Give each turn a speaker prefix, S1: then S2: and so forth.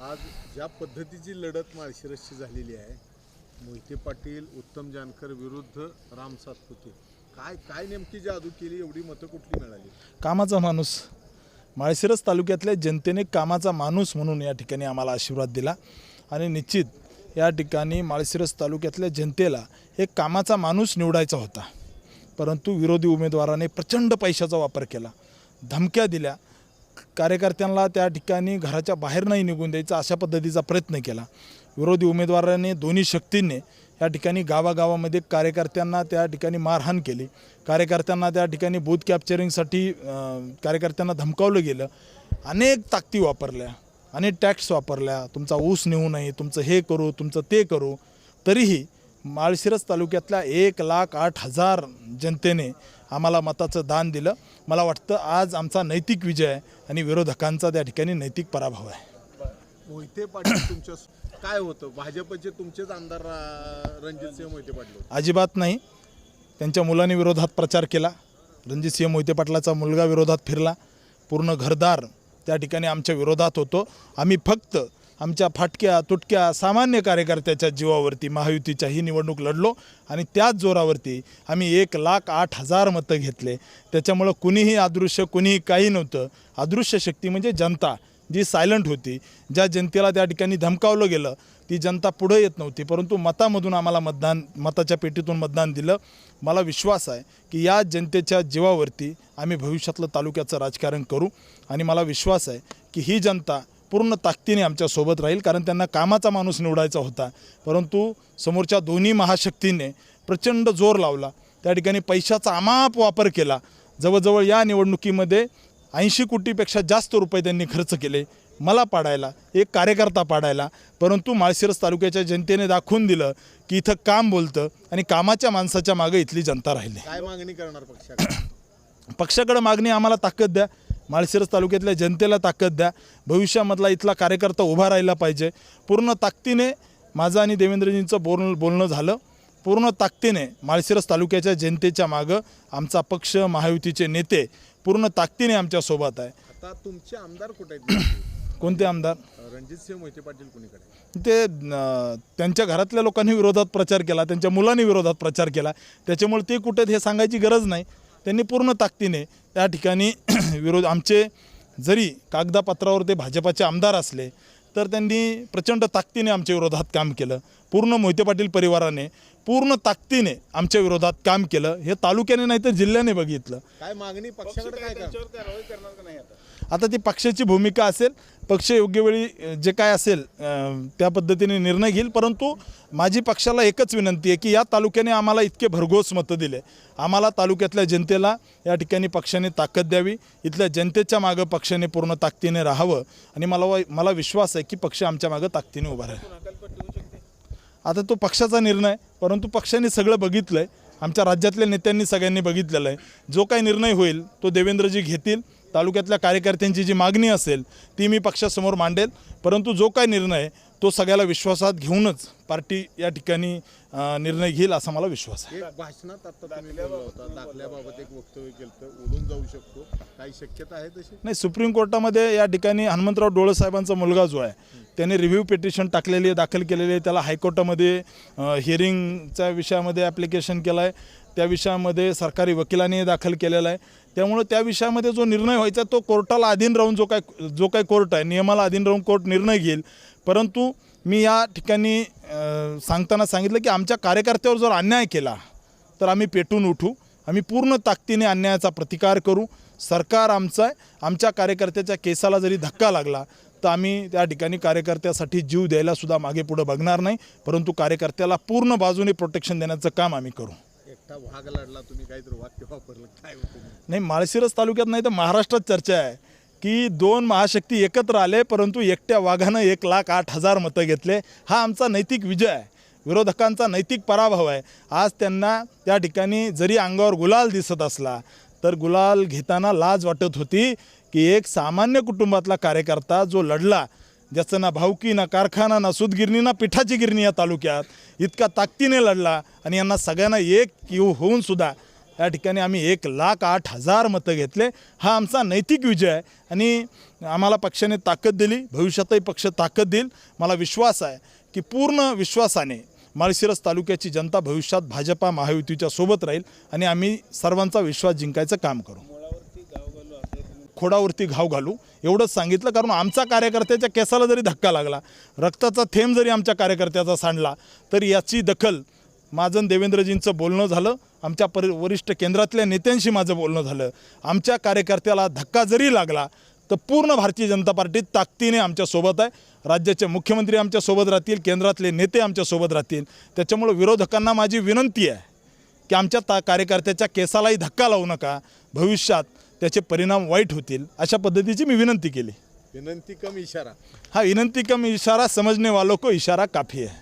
S1: आज ज्या पद्धतीची लढत माळशिरसची झालेली आहे मोहिते पाटील उत्तम जानकर विरुद्ध राम सातपुते काय काय नेमकी जादू केली एवढी मतं कुठली मिळाली?
S2: कामाचा माणूस. माळशिरस तालुक्यातल्या जनतेने कामाचा माणूस म्हणून या ठिकाणी आम्हाला आशीर्वाद दिला. आणि निश्चित या ठिकाणी माळशिरस तालुक्यातल्या जनतेला एक कामाचा माणूस निवडायचा होता. परंतु विरोधी उमेदवाराने प्रचंड पैशाचा वापर केला. धमक्या दिल्या. कार्यकर्त्यांना त्या ठिकाणी घराच्या बाहेर नाही निघून द्यायचा अशा पद्धतीचा प्रयत्न केला. विरोधी उमेदवाराने दोन्ही शक्तींनी या ठिकाणी गावागावामध्ये कार्यकर्त्यांना त्या ठिकाणी मारहाण केली. कार्यकर्त्यांना त्या ठिकाणी बूथ कॅप्चरिंगसाठी कार्यकर्त्यांना धमकावलं गेलं. अनेक ताकदी वापरल्या अनेक टॅक्स वापरल्या. तुमचा ऊस नेऊ नये तुमचं हे करू तुमचं ते करू. तरीही माळशिरस तालुक्यातल्या एक लाख आठ हजार जनतेने आम्हाला मताचं दान दिलं. मला वाटतं आज आमचा नैतिक विजय आहे आणि विरोधकांचा त्या ठिकाणी नैतिक पराभव आहे.
S1: मोहिते पाटील तुमच्या काय होतं? भाजपचे तुमचेच आमदार रणजित सिंह मोहिते पाटील
S2: अजिबात नाही. त्यांच्या मुलाने विरोधात प्रचार केला. रणजितसिंह मोहिते पाटलाचा मुलगा विरोधात फिरला. पूर्ण घरदार त्या ठिकाणी आमच्या विरोधात होतो. आम्ही फक्त आमच्या फाटक्या तुटक्या सामान्य कार्यकर्त्याच्या जीवावरती महायुतीच्या ही निवडणूक लढलो आणि त्याच जोरावरती आम्ही एक लाख आठ हजार मतं घेतले. त्याच्यामुळं कुणीही अदृश्य कुणीही काही नव्हतं. अदृश्य शक्ती म्हणजे जनता जी सायलंट होती. ज्या जनतेला त्या ठिकाणी धमकावलं गेलं ती जनता पुढे येत नव्हती. परंतु मतामधून आम्हाला मतदान मताच्या पेटीतून मतदान दिलं. मला विश्वास आहे की या जनतेच्या जीवावरती आम्ही भविष्यातलं तालुक्याचं राजकारण करू. आणि मला विश्वास आहे की ही जनता पूर्ण ताकदीने आमच्यासोबत राहील कारण त्यांना कामाचा माणूस निवडायचा होता. परंतु समोरच्या दोन्ही महाशक्तीने प्रचंड जोर लावला. त्या ठिकाणी पैशाचा अमाप वापर केला. जवळजवळ या निवडणुकीमध्ये ऐंशी कोटीपेक्षा जास्त रुपये त्यांनी खर्च केले मला पाडायला एक कार्यकर्ता पाडायला. परंतु माळशिरस तालुक्याच्या जनतेने दाखवून दिलं की इथं काम बोलतं आणि कामाच्या माणसाच्या मागे इथली जनता राहिली.
S1: काय मागणी करणार पक्षाकडे?
S2: पक्षाकडे मागणी आम्हाला ताकद द्या. माळशिरस तालुक्यातल्या जनतेला ताकद द्या. भविष्यामधला इथला कार्यकर्ता उभा राहिला पाहिजे. पूर्ण ताकदीने माझं आणि देवेंद्रजींचं बोल बोलणं झालं. पूर्ण ताकदीने माळशिरस तालुक्याच्या जनतेच्या मागं आमचा पक्ष महायुतीचे नेते पूर्ण ताकदीने आमच्यासोबत आहे.
S1: आता तुमचे आमदार कुठे आहेत?
S2: कोणते आमदार?
S1: रणजित सिंह मोहिते पाटील कुणीकडे
S2: ते त्यांच्या घरातल्या लोकांनी विरोधात प्रचार केला. त्यांच्या मुलांनी विरोधात प्रचार केला. त्याच्यामुळे ते कुठे हे सांगायची गरज नाही. त्यांनी पूर्ण ताकदीने त्या ठिकाणी विरोध आमचे जरी कागदापत्रावर ते भाजपाचे आमदार असले तर त्यांनी प्रचंड ताकदीने आमच्या विरोधात काम केलं. पूर्ण मोहिते पाटील परिवाराने पूर्ण ताकदीने आमच्या विरोधात काम केलं. हे तालुक्याने नाही तर जिल्ह्याने बघितलं.
S1: काय मागणी पक्षाकडे काय करणार?
S2: आता ती पक्षाची भूमिका असेल पक्ष योग्य वेळी जे काय असेल त्या पद्धतीने निर्णय घेईल. परंतु माझी पक्षाला एकच विनंती आहे की या तालुक्याने आम्हाला इतके भरघोस मतं दिले. आम्हाला तालुक्यातल्या जनतेला या ठिकाणी पक्षाने ताकद द्यावी. इथल्या जनतेच्या मागं पक्षाने पूर्ण ताकदीने राहावं. आणि मला मला विश्वास आहे की पक्ष आमच्या मागं ताकदीने उभा राहील. आता तो पक्षाचा निर्णय परंतु पक्षाने सगळं बघितलं आहे आमच्या राज्यातल्या नेत्यांनी सगळ्यांनी बघितलेलं आहे. जो काही निर्णय होईल तो देवेंद्रजी घेतील. तालुक्यातल्या कार्यकर्त्यांची जी मागणी असेल ती मी पक्षासमोर मांडेल. परंतु जो काही निर्णय तो सगळ्याला विश्वासात घेऊनच पार्टी या ठिकाणी निर्णय घेईल असा मला विश्वास आहे.
S1: भाषणात आता दाखल्याबाबत एक वक्तव्य केलं उडून जाऊ शकतो. काही शक्यता आहे तशी?
S2: नाही सुप्रीम कोर्टामध्ये या ठिकाणी हनुमंतराव डोळे साहेबांचा मुलगा जो आहे त्याने रिव्ह्यू पिटिशन टाकलेली आहे दाखल केलेली आहे. त्याला हायकोर्टामध्ये हिअरिंगच्या विषयामध्ये ॲप्लिकेशन केलं आहे त्या विषयामध्ये सरकारी वकिलांनी दाखल केलेला आहे. त्यामुळं त्या विषयामध्ये जो निर्णय व्हायचा तो कोर्टाला अधीन राहून जो काय जो काय कोर्ट आहे नियमाला अधीन राहून कोर्ट निर्णय घेईल. परंतु मी या ठिकाणी सांगताना सांगितलं की आमच्या कार्यकर्त्यावर जर अन्याय केला तर आम्ही पेटून उठू. आम्ही पूर्ण ताकदीने अन्यायाचा प्रतिकार करू. सरकार आमचं आहे. आमच्या कार्यकर्त्याच्या केसाला जरी धक्का लागला तर आम्ही त्या ठिकाणी कार्यकर्त्यासाठी जीव द्यायला सुद्धा मागे पुढे बघणार नाही. परंतु कार्यकर्त्याला पूर्ण बाजूने प्रोटेक्शन देण्याचं काम आम्ही करू.
S1: एकटा वाघ लढला तुम्ही काहीतरी वाक्य वापरलं. काय होतं
S2: नाही माळशिरस तालुक्यात नाही तर महाराष्ट्रात चर्चा आहे की दोन महाशक्ती एकत्र आले परंतु एकट्या वाघानं एक लाख आठ हजार मतं घेतले. हा आमचा नैतिक विजय आहे. विरोधकांचा नैतिक पराभव आहे. आज त्यांना त्या ठिकाणी जरी अंगावर गुलाल दिसत असला तर गुलाल घेताना लाज वाटत होती की एक सामान्य कुटुंबातला कार्यकर्ता जो लढला ज्याचं ना भावकी ना कारखाना ना सूतगिरणी ना पिठाची गिरणी या तालुक्यात. इतका ताकदीने लढला आणि यांना सगळ्यांना एक येऊ होऊन सुद्धा या ठिकाणी आम्ही एक लाख आठ हजार मतं घेतले. हा आमचा नैतिक विजय आहे आणि आम्हाला पक्षाने ताकद दिली भविष्यातही पक्ष ताकद देईल. मला विश्वास आहे की पूर्ण विश्वासाने माळशिरस तालुक्याची जनता भविष्यात भाजपा महायुतीच्या सोबत राहील आणि आम्ही सर्वांचा विश्वास जिंकायचं काम करू. खोडावरती घाव घालू. एवढंच सांगितलं कारण आमचा कार्यकर्त्याच्या केसाला जरी धक्का लागला रक्ताचा थेंब जरी आमच्या कार्यकर्त्याचा सांडला तर याची दखल माझं देवेंद्रजींचं बोलणं झालं. आमच्या परि वरिष्ठ केंद्रातल्या नेत्यांशी माझं बोलणं झालं. आमच्या कार्यकर्त्याला धक्का जरी लागला तर पूर्ण भारतीय जनता पार्टी ताकदीने आमच्यासोबत आहे. राज्याचे मुख्यमंत्री आमच्यासोबत राहतील केंद्रातले नेते आमच्यासोबत राहतील. त्याच्यामुळं विरोधकांना माझी विनंती आहे की आमच्या ता कार्यकर्त्याच्या केसालाही धक्का लावू नका. भविष्यात त्याचे परिणाम वाईट होतील अशा पद्धतीची मी विनंती केली.
S1: विनंती कम इशारा.
S2: हा विनंती कम इशारा समजने वालों को इशारा काफ़ी है.